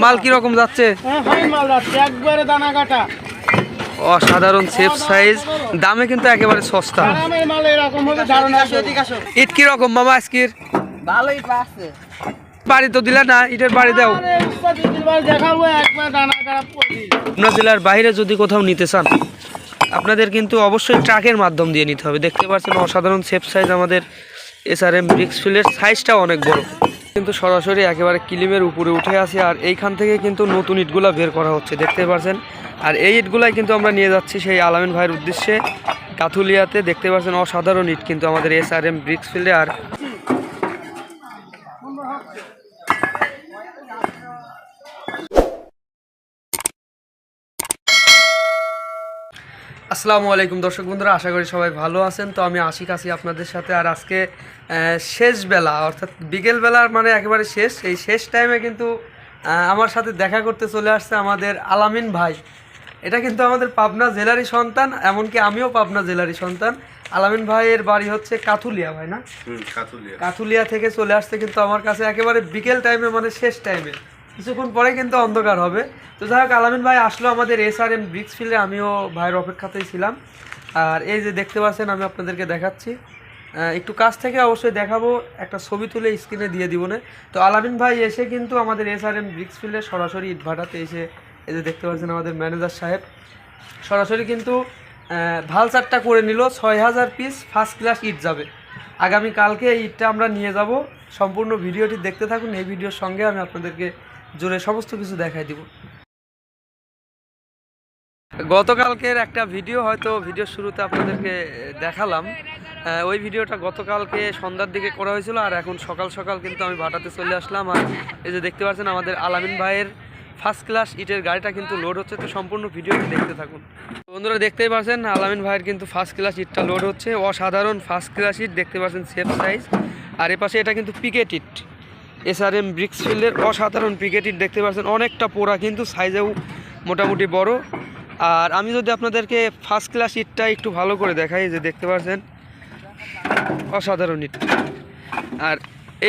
মাল কীরকম যাচ্ছে? হ্যাঁ ফাইন মাল যাচ্ছে একবারে দানা কাটা। অসাধারণ সেফ সাইজ দামে কিন্তু একেবারে সস্তা। ইট কীরকম মামা আজকের? ভালোই পাচ্ছে বাড়ি তো দিলে না ইটের বাড়ি দাও। আপনার জেলার বাইরে যদি কোথাও নিতে চান আপনাদের কিন্তু অবশ্যই ট্রাকের মাধ্যম দিয়ে নিতে হবে। দেখতে পাচ্ছেন অসাধারণ সেফ সাইজ আমাদের এসআরএম ব্রিক্স ফিল্ডের সাইজটাও অনেক বড়। কিন্তু সরাসরি একেবারে কিলিমের উপরে উঠে আসি আর এইখান থেকে কিন্তু নতুন ইটগুলা বের করা হচ্ছে, দেখতে পাচ্ছেন আর এই ইটগুলাই কিন্তু আমরা নিয়ে যাচ্ছি সেই আলামিন ভাইয়ের উদ্দেশ্যে। কাথুলিয়াতে দেখতে পাচ্ছেন অসাধারণ ইট কিন্তু আমাদের এস আর এম ব্রিক্স ফিল্ডে আর আসসালামু আলাইকুম দর্শক বন্ধুরা আশা করি সবাই ভালো আছেন। তো আমি আশিক আছি আপনাদের সাথে। আর আজকে শেষ বেলা অর্থাৎ বিকেল বেলার মানে একেবারে শেষ। এই শেষ টাইমে কিন্তু আমার সাথে দেখা করতে চলে আসছে আমাদের আলামিন ভাই। এটা কিন্তু আমাদের পাবনা জেলারই সন্তান এমনকি আমিও পাবনা জেলারই সন্তান। আলামিন ভাইয়ের বাড়ি হচ্ছে কাথুলিয়া ভাই না? কাথুলিয়া। থেকে চলে আসছে কিন্তু আমার কাছে একেবারে বিকেল টাইমে মানে শেষ টাইমে কিছুক্ষণ পরে কিন্তু অন্ধকার হবে। তো যাই হোক, আলামিন ভাই আসলো আমাদের এস আর এম ব্রিক্স ফিল্ডে আমিও ভাইয়ের অপেক্ষাতেই ছিলাম। আর এই যে দেখতে পাচ্ছেন, আমি আপনাদেরকে দেখাচ্ছি। একটু কাছ থেকে অবশ্যই দেখাবো, একটা ছবি তুলে স্ক্রিনে দিয়ে দিব না। তো আলামিন ভাই এসে কিন্তু আমাদের এস আর এম ব্রিক্স ফিল্ডে সরাসরি ইটভাটাতে এসে, এই যে দেখতে পাচ্ছেন আমাদের ম্যানেজার সাহেব, সরাসরি কিন্তু ভালচারটা করে নিল, ছয় হাজার পিস ফার্স্ট ক্লাস ইট যাবে। আগামী কালকে এই ইটটা আমরা নিয়ে যাব। সম্পূর্ণ ভিডিওটি দেখতে থাকুন, এই ভিডিওর সঙ্গে আমি আপনাদেরকে জোরে সমস্ত কিছু দেখাই দিব। গতকালকের একটা ভিডিও হয়তো ভিডিও শুরুতে আপনাদেরকে দেখালাম। ওই ভিডিওটা গতকালকে সন্ধ্যার দিকে করা হয়েছিল আর এখন সকাল সকাল কিন্তু আমি ভাটাতে চলে আসলাম। আর এই যে দেখতে পাচ্ছেন আমাদের আলামিন ভাইয়ের ফার্স্ট ক্লাস ইটের গাড়িটা কিন্তু লোড হচ্ছে। তো সম্পূর্ণ ভিডিওটি দেখতে থাকুন। বন্ধুরা দেখতেই পাচ্ছেন আলামিন ভাইয়ের কিন্তু ফার্স্ট ক্লাস ইটটা লোড হচ্ছে। অসাধারণ ফার্স্ট ক্লাস ইট, দেখতে পাচ্ছেন সেফ সাইজ আর এপাশে এটা কিন্তু পিকেট ইট। এসআরএম ব্রিক্স ফিল্ডের অসাধারণ পিকেট ইট দেখতে পাচ্ছেন। অনেকটা পোড়া, কিন্তু সাইজেও মোটামুটি বড়। আর আমি যদি আপনাদেরকে ফার্স্ট ক্লাস ইটটা একটু ভালো করে দেখাই, যে দেখতে পাচ্ছেন, অসাধারণ ইট। আর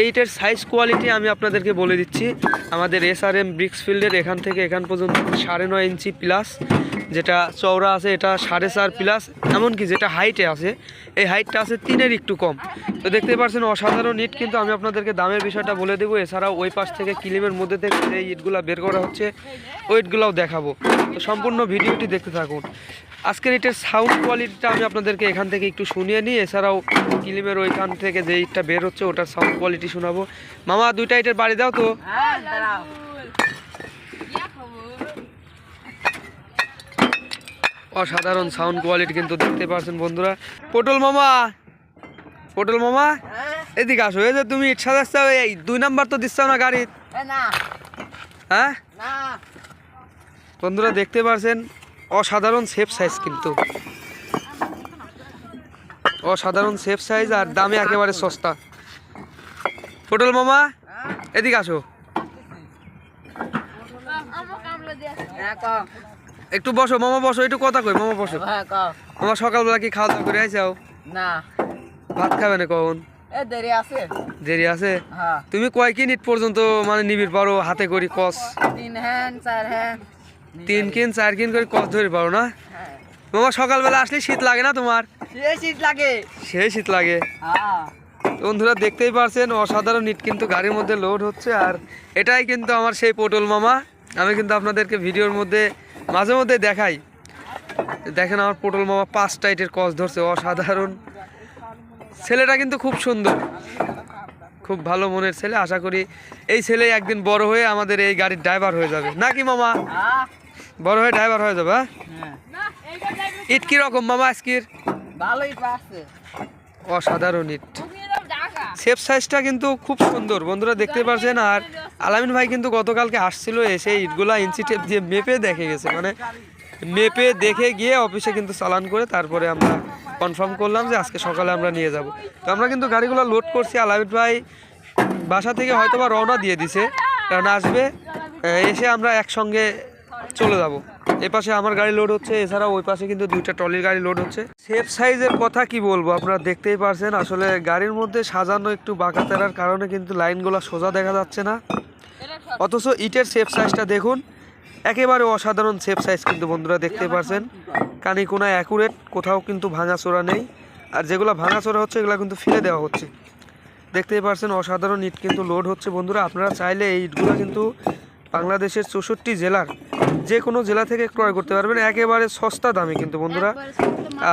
এইটার সাইজ কোয়ালিটি আমি আপনাদেরকে বলে দিচ্ছি। আমাদের এসআরএম ব্রিক্স ফিল্ডের এখান থেকে এখান পর্যন্ত সাড়ে নয় ইঞ্চি প্লাস যেটা চওড়া আছে, এটা সাড়ে চার প্লাস এমনকি যেটা হাইটে আছে, এই হাইটটা আছে তিনের একটু কম। তো দেখতে পাচ্ছেন অসাধারণ ইট, কিন্তু আমি আপনাদেরকে দামের বিষয়টা বলে দেবো। এছাড়াও ওই পাশ থেকে কিলিমের মধ্যে থেকে যে ইটগুলো বের করা হচ্ছে, ওই ইটগুলোও দেখাবো। তো সম্পূর্ণ ভিডিওটি দেখতে থাকুন। আজকের ইটের সাউন্ড কোয়ালিটিটা আমি আপনাদেরকে এখান থেকে একটু শুনিয়ে নিই। এছাড়াও কিলিমের ওইখান থেকে যে ইটটা বের হচ্ছে, ওটার সাউন্ড কোয়ালিটি শোনাবো। মামা, দুইটা ইটের বাড়ি দাও তো হ্যাঁ দাঁড়াও অসাধারণ সাউন্ড কোয়ালিটি কিন্তু দেখতে পাচ্ছেন বন্ধুরা। পটল মামা পটল মামা হ্যাঁ। এদিকে আসো। এই যে তুমি সাজাচ্ছ এই দুই নাম্বার তো দিচ্ছ না গাড়ির। হ্যাঁ? বন্ধুরা দেখতে পাচ্ছেন অসাধারণ সেফ সাইজ কিন্তু। অসাধারণ সেফ সাইজ আর দামে একেবারে সস্তা। পটল মামা এদিকে আসো। হ্যাঁ একটু বসো মামা বসো একটু কথা কই মামা বসো। হ্যাঁ মামা সকালবেলা কি খাওয়া দাওয়া করে আইসাও না। ভাত খাবে না কখন? এ দেরি আছে। দেরি আছে? হ্যাঁ। তুমি কয় কিনিট পর্যন্ত মানে নিবির পারো হাতে করি কস? তিন হ্যান চার হ্যান। তিন কিন চার কিন করে কস ধরে পারো না? হ্যাঁ। মামা সকালবেলা আসলে শীত লাগে না তোমার? সে শীত লাগে। সেই শীত লাগে। হ্যাঁ। বন্ধুরা দেখতেই পারছেন অসাধারণ ইট কিন্তু গাড়ির মধ্যে লোড হচ্ছে আর এটাই কিন্তু আমার সেই পটল মামা। আমি কিন্তু আপনাদেরকে ভিডিওর মধ্যে মাঝে মধ্যে দেখাই। দেখেন আমার পটল মামা পাঁচ টাইটের কস ধরছে অসাধারণ। ছেলেটা কিন্তু খুব সুন্দর। খুব ভালো মনের ছেলে আশা করি এই ছেলে একদিন বড় হয়ে আমাদের এই গাড়ির ড্রাইভার হয়ে যাবে। নাকি মামা? বড় হয়ে ড্রাইভার হয়ে যাবে হ্যাঁ? হ্যাঁ। ইট কীরকম মামা আজকের? ভালোই অসাধারণ ইট। সেফ সাইজটা কিন্তু খুব সুন্দর। বন্ধুরা দেখতে পাচ্ছেন আর আলামিন ভাই কিন্তু গতকালকে আসছিল এসে ইটগুলা ইঞ্চি টেপ দিয়ে মেপে দেখে গেছে। মানে মেপে দেখে গিয়ে অফিসে কিন্তু চালান করে তারপরে আমরা কনফার্ম করলাম যে আজকে সকালে আমরা নিয়ে যাব। তো আমরা কিন্তু গাড়িগুলো লোড করছি। আলামিন ভাই বাসা থেকে হয়তো বা রওনা দিয়ে দিছে, কারণ আসবে, এসে আমরা একসঙ্গে চলে যাব। এ পাশে আমার গাড়ি লোড হচ্ছে, এছাড়াও ওই পাশে কিন্তু দুইটা ট্রলির গাড়ি লোড হচ্ছে। সেফ সাইজের কথা কি বলব, আপনারা দেখতেই পারছেন, আসলে গাড়ির মধ্যে সাজানো একটু বাঁকা তেরার কারণে কিন্তু লাইনগুলো সোজা দেখা যাচ্ছে না। অথচ ইটের সেফ সাইজটা দেখুন, একেবারে অসাধারণ সেফ সাইজ কিন্তু বন্ধুরা দেখতে পারছেন। কানি কোনায় অ্যাকুরেট কোথাও কিন্তু ভাঙাচোরা নেই। আর যেগুলো ভাঙাচোরা হচ্ছে, এগুলো কিন্তু ফেলে দেওয়া হচ্ছে। দেখতেই পারছেন, অসাধারণ ইট কিন্তু লোড হচ্ছে বন্ধুরা। আপনারা চাইলে এই ইটগুলো কিন্তু বাংলাদেশের চৌষট্টি জেলার যে কোনো জেলা থেকে ক্রয় করতে পারবেন একেবারে সস্তা দামে কিন্তু বন্ধুরা।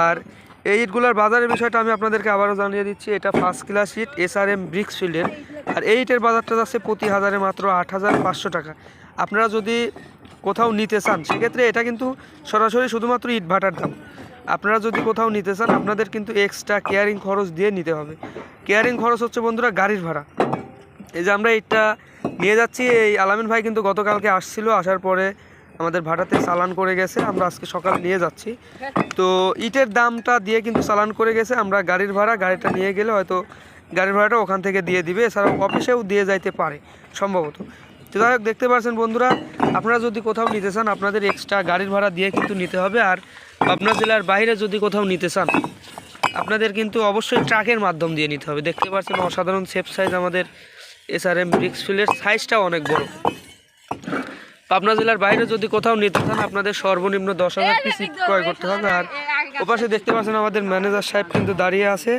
আর এই ইটগুলোর বাজারের বিষয়টা আমি আপনাদেরকে আবারও জানিয়ে দিচ্ছি এটা ফার্স্ট ক্লাস ইট এস আর এম ব্রিক্স ফিল্ডের আর এই ইটের বাজারটা যাচ্ছে প্রতি হাজারে মাত্র আট হাজার পাঁচশো টাকা। আপনারা যদি কোথাও নিতে চান সেক্ষেত্রে এটা কিন্তু সরাসরি শুধুমাত্র ইট ভাটার দাম। আপনারা যদি কোথাও নিতে চান আপনাদের কিন্তু এক্সট্রা কেয়ারিং খরচ দিয়ে নিতে হবে। কেয়ারিং খরচ হচ্ছে বন্ধুরা গাড়ির ভাড়া। এই যে আমরা এটা নিয়ে যাচ্ছি এই আলামিন ভাই কিন্তু গতকালকে আসছিল আসার পরে আমাদের ভাড়াতে চালান করে গেছে, আমরা আজকে সকালে নিয়ে যাচ্ছি। তো ইটের দামটা দিয়ে কিন্তু চালান করে গেছে, আমরা গাড়ির ভাড়া, গাড়িটা নিয়ে গেলে হয়তো গাড়ির ভাড়াটা ওখান থেকে দিয়ে দিবে, এছাড়াও অফিসেও দিয়ে যাইতে পারে, সম্ভবত। তো যাই হোক, দেখতে পাচ্ছেন বন্ধুরা, আপনারা যদি কোথাও নিতে চান, আপনাদের এক্সট্রা গাড়ির ভাড়া দিয়ে কিন্তু নিতে হবে, আর পাবনা জেলার বাইরে যদি কোথাও নিতে চান, আপনাদের কিন্তু অবশ্যই ট্রাকের মাধ্যম দিয়ে নিতে হবে। দেখতে পাচ্ছেন অসাধারণ সেফ সাইজ আমাদের এস আর এম ব্রিক্স ফিল্ডের সাইজটাও অনেক বড়। পাবনা জেলার বাইরে যদি কোথাও নিতে চান আপনাদের সর্বনিম্ন দশ হাজার পিস ক্রয় করতে হবে। আর ওপাশে দেখতে পাচ্ছেন আমাদের ম্যানেজার সাহেব কিন্তু দাঁড়িয়ে আছে।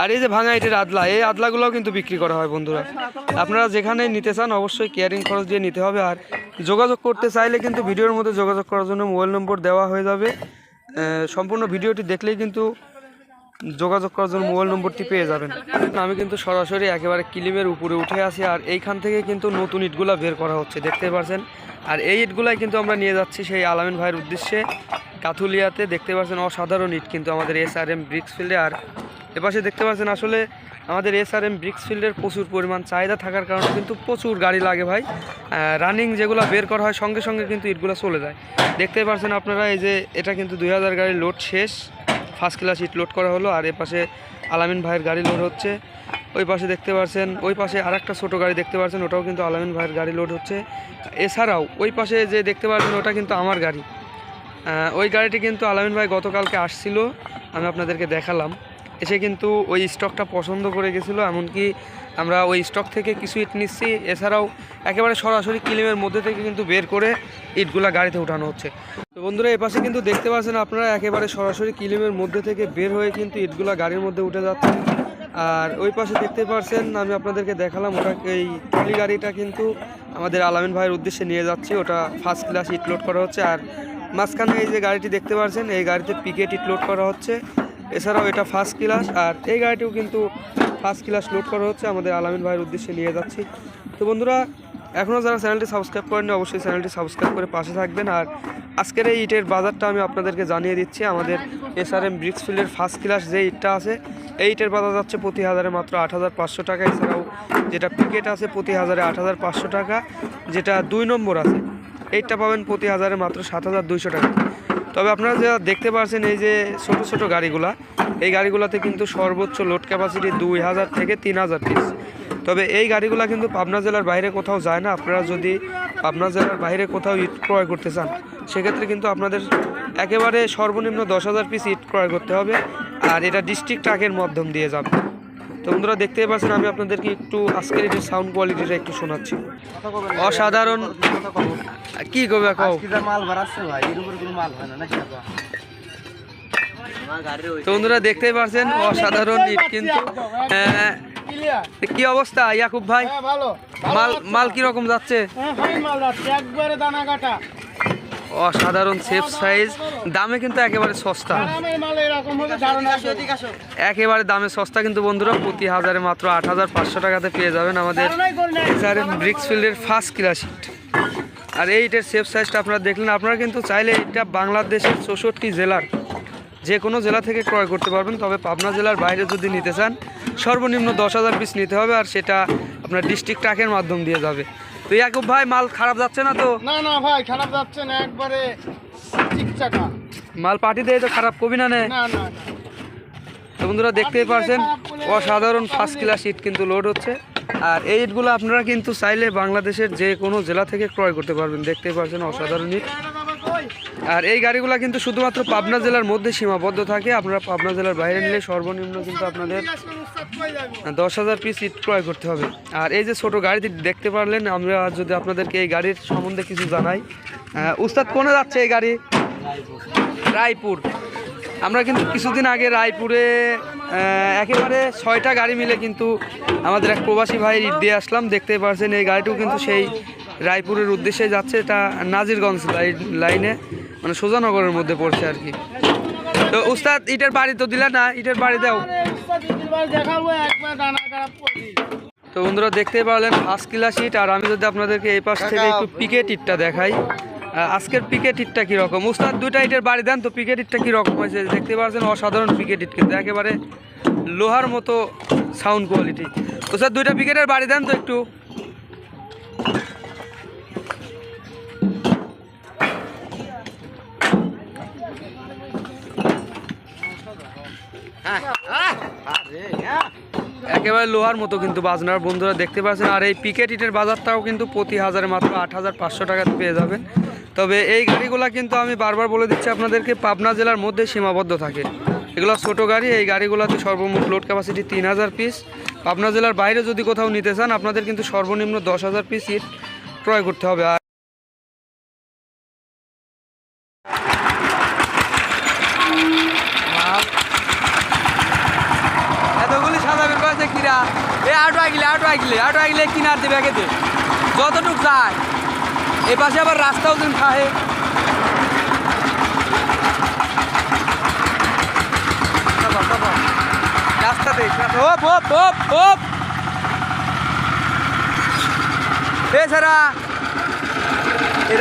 আর এই যে ভাঙা ইটের আদলা এই আদলাগুলোও কিন্তু বিক্রি করা হয় বন্ধুরা। আপনারা যেখানে নিতে চান অবশ্যই কেয়ারিং খরচ দিয়ে নিতে হবে। আর যোগাযোগ করতে চাইলে কিন্তু ভিডিওর মধ্যে যোগাযোগ করার জন্য মোবাইল নম্বর দেওয়া হয়ে যাবে। সম্পূর্ণ ভিডিওটি দেখলেই কিন্তু যোগাযোগ করার জন্য মোবাইল নম্বরটি পেয়ে যাবেন। আমি কিন্তু সরাসরি একেবারে কিলিমের উপরে উঠে আসি আর এইখান থেকে কিন্তু নতুন ইটগুলা বের করা হচ্ছে, দেখতে পাচ্ছেন আর এই ইটগুলাই কিন্তু আমরা নিয়ে যাচ্ছি সেই আলামিন ভাইয়ের উদ্দেশ্যে। কাথুলিয়াতে দেখতে পাচ্ছেন অসাধারণ ইট কিন্তু আমাদের এস আর এম ব্রিক্স ফিল্ডে। আর এপাশে দেখতে পাচ্ছেন আসলে আমাদের এস আর এম ব্রিক্স ফিল্ডের প্রচুর পরিমাণ চাহিদা থাকার কারণে কিন্তু প্রচুর গাড়ি লাগে ভাই। রানিং যেগুলো বের করা হয় সঙ্গে সঙ্গে কিন্তু ইটগুলো চলে যায়। দেখতে পাচ্ছেন আপনারা এই যে এটা কিন্তু দুই হাজার গাড়ির লোড শেষ। ফার্স্ট ক্লাস ইট লোড করা হলো আর এ পাশে আলামিন ভাইয়ের গাড়ি লোড হচ্ছে। ওই পাশে দেখতে পাচ্ছেন ওই পাশে আর একটা ছোটো গাড়ি দেখতে পাচ্ছেন ওটাও কিন্তু আলামিন ভাইয়ের গাড়ি লোড হচ্ছে। এছাড়াও ওই পাশে যে দেখতে পাচ্ছেন ওটা কিন্তু আমার গাড়ি। ওই গাড়িটি কিন্তু আলামিন ভাই গতকালকে আসছিল, আমি আপনাদেরকে দেখালাম। এসে কিন্তু ওই স্টকটা পছন্দ করে গেছিল, এমনকি আমরা ওই স্টক থেকে কিছু ইট নিচ্ছি। এছাড়াও একেবারে সরাসরি কিলিমের মধ্যে থেকে কিন্তু বের করে ইটগুলা গাড়িতে উঠানো হচ্ছে। তো বন্ধুরা এপাশে কিন্তু দেখতে পাচ্ছেন আপনারা, একেবারে সরাসরি কিলিমের মধ্যে থেকে বের হয়ে কিন্তু ইটগুলা গাড়ির মধ্যে উঠে যাচ্ছে। আর ওই পাশে দেখতে পাচ্ছেন, আমি আপনাদেরকে দেখালাম, ওটা এই ট্রলি গাড়িটা কিন্তু আমাদের আলামিন ভাইয়ের উদ্দেশ্যে নিয়ে যাচ্ছি। ওটা ফার্স্ট ক্লাস ইট লোড করা হচ্ছে। আর মাঝখানে এই যে গাড়িটি দেখতে পাচ্ছেন, এই গাড়িতে পিকেট ইট লোড করা হচ্ছে। এছাড়াও এটা ফার্স্ট ক্লাস আর এই গাড়িটিও কিন্তু ফার্স্ট ক্লাস লোড করা হচ্ছে। আমাদের আলামিন ভাইয়ের উদ্দেশ্যে নিয়ে যাচ্ছি। তো বন্ধুরা এখনও যারা চ্যানেলটি সাবস্ক্রাইব করেননি, অবশ্যই চ্যানেলটি সাবস্ক্রাইব করে পাশে থাকবেন। আর আজকের এই ইটের বাজারটা আমি আপনাদেরকে জানিয়ে দিচ্ছি। আমাদের এস আর এম ব্রিক্স ফিল্ডের ফার্স্ট ক্লাস যে ইটটা আছে, এই ইটের বাজার যাচ্ছে প্রতি হাজারে মাত্র আট হাজার পাঁচশো টাকা। এছাড়াও যেটা পিকেট আছে প্রতি হাজারে আট হাজার পাঁচশো টাকা, যেটা দুই নম্বর আছে, এইটা পাবেন প্রতি হাজারে মাত্র সাত হাজার দুইশো টাকা। তবে আপনারা যা দেখতে পাচ্ছেন এই যে ছোট ছোট গাড়িগুলা, এই গাড়িগুলোতে কিন্তু সর্বোচ্চ লোড ক্যাপাসিটি দুই হাজার থেকে তিন হাজার পিস তবে এই গাড়িগুলো কিন্তু পাবনা জেলার বাইরে কোথাও যায় না। আপনারা যদি পাবনা জেলার বাইরে কোথাও ইট ক্রয় করতে চান, সেক্ষেত্রে কিন্তু আপনাদের একেবারে সর্বনিম্ন দশ হাজার পিস ইট ক্রয় করতে হবে। আর এটা ডিস্ট্রিক্ট ট্রাকের মাধ্যম দিয়ে যাবে। তো বন্ধুরা দেখতেই পাচ্ছেন আমি আপনাদেরকে একটু আজকের এটির সাউন্ড কোয়ালিটিটা একটু শোনাচ্ছি। অসাধারণ। কি করবে কও? মাল ভরাচ্ছে ভাই এর উপরে কোনো মাল হয় না নাকি তো বন্ধুরা দেখতেই পাচ্ছেন অসাধারণ ইট কিন্তু। আহ, কি অবস্থা ইয়াকুব ভাই? হ্যাঁ ভালো। মাল মাল কি রকম যাচ্ছে? হ্যাঁ যাচ্ছে। একবারে দানা কাটা। অসাধারণ সেফ সাইজ দামে কিন্তু একেবারে সস্তা। একেবারে দামে সস্তা কিন্তু বন্ধুরা প্রতি হাজারে মাত্র আট হাজার পাঁচশো টাকাতে পেয়ে যাবেন আমাদের ধারণাই করি না। এসআরএম ব্রিক্স ফিল্ডের ফার্স্ট ক্লাস ইট আর এইটার সেফ সাইজটা আপনারা দেখলেন আপনারা কিন্তু চাইলে এটা বাংলাদেশের চৌষট্টি জেলার যে কোনো জেলা থেকে ক্রয় করতে পারবেন। তবে পাবনা জেলার বাইরে যদি নিতে চান সর্বনিম্ন দশ হাজার পিস নিতে হবে আর সেটা আপনার ডিস্ট্রিক্ট ট্রাকের মাধ্যম দিয়ে যাবে। তো ইয়াকুব ভাই মাল খারাপ যাচ্ছে না তো? না না ভাই খারাপ যাচ্ছে না একবারে মাল পার্টি দেয় তো খারাপ কবি না নে? না। তো বন্ধুরা দেখতেই পারছেন অসাধারণ ফার্স্ট ক্লাস ইট কিন্তু লোড হচ্ছে। আর এই ইটগুলো আপনারা কিন্তু চাইলে বাংলাদেশের যে কোনো জেলা থেকে ক্রয় করতে পারবেন দেখতেই পারছেন অসাধারণ ইট? আর এই গাড়িগুলো কিন্তু শুধুমাত্র পাবনা জেলার মধ্যে সীমাবদ্ধ থাকে। আপনারা পাবনা জেলার বাইরে নিলে সর্বনিম্ন কিন্তু আপনাদের? দশ হাজার পিস ইট ক্রয় করতে হবে। আর এই যে ছোট গাড়িটি দেখতে পারলেন, আমরা যদি আপনাদেরকে এই গাড়ির সম্বন্ধে কিছু জানাই। উস্তাদ, কোনে যাচ্ছে এই গাড়ি? রায়পুর। আমরা কিন্তু কিছুদিন আগে রায়পুরে একেবারে ছয়টা গাড়ি মিলে কিন্তু আমাদের এক প্রবাসী ভাই ইট দিয়ে আসলাম। দেখতে পাচ্ছেন এই গাড়িটিও কিন্তু সেই রায়পুরের উদ্দেশ্যে যাচ্ছে এটা নাজিরগঞ্জ লাই- লাইনে মানে সোজানগরের মধ্যে পড়ছে আর কি। তো উস্তাদ, ইটের বাড়ি তো দিলা না, ইটের বাড়ি দাও। তো বন্ধুরা, দেখতেই পারলেন ফার্স্ট ক্লাস ইট, আর আমি যদি আপনাদেরকে এই পাশ থেকে একটু পিকেট ইটটা দেখাই আজকের পিকেট ইটটা কীরকম? উস্তাদ, দুইটা ইটের বাড়ি দেন তো, পিকেট ইটটা কীরকম হয়েছে? দেখতে পাচ্ছেন অসাধারণ পিকেট ইট কিন্তু, একেবারে লোহার মতো সাউন্ড কোয়ালিটি উস্তাদ, দুইটা পিকেটের বাড়ি দেন তো একটু। একেবারে লোহার মতো কিন্তু বাজনার। বন্ধুরা দেখতে পাচ্ছেন, আর এই পিকেট ইটের বাজারটাও কিন্তু প্রতি হাজারে মাত্র আট হাজার পাঁচশো টাকাতে পেয়ে যাবেন। তবে এই গাড়িগুলো কিন্তু আমি বারবার বলে দিচ্ছি আপনাদেরকে, পাবনা জেলার মধ্যে সীমাবদ্ধ থাকে। এগুলো ছোট গাড়ি, এই গাড়িগুলোতে সর্বমোট লোড ক্যাপাসিটি তিন হাজার পিস পাবনা জেলার বাইরে যদি কোথাও নিতে চান, আপনাদের কিন্তু সর্বনিম্ন দশ হাজার পিস ইট ক্রয় করতে হবে। আর এতগুলি সাদা বের করেছে কিরা এ আটো আগিলে আটো আগিলে আটো কিনার দেবে আগে যতটুক যায়। এ পাশে আবার রাস্তাও দিন খাহে। রাস্তাতে হোপ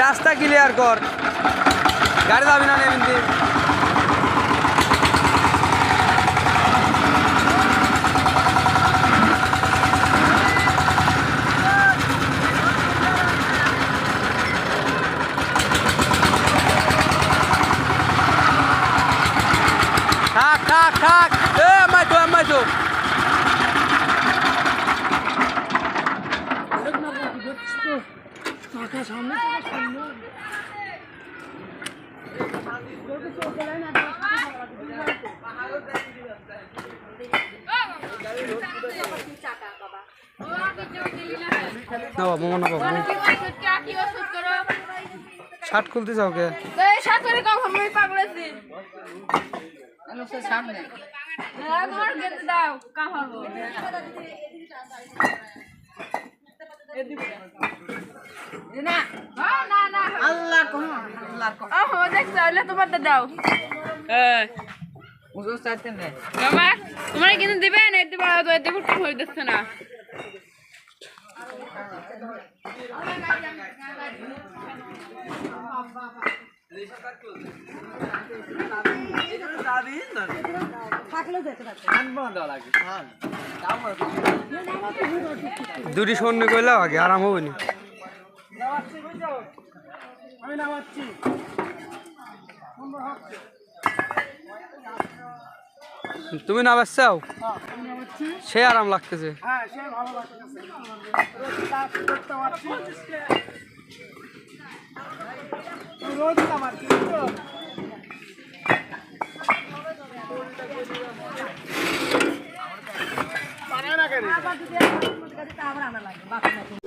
রাস্তা ক্লিয়ার কর। গাড়ি যাবি না নেমিন থাক থাক এ আমায় তো আমায় তো না বাবা মোমো। না বাবা শার্ট খুলতে চাও কে? আল্লাহ কহ আল্লাহ কহ উজু চাইতে নেই। তোমার কিন্তু দিবেন এতে বড় তো দুটি সৈন্য কইলাও আগে আরাম হবে না। তুমি না নামাচ্ছি সে আরাম লাগতেছে। হ্যাঁ ভালো লাগতেছে রোজ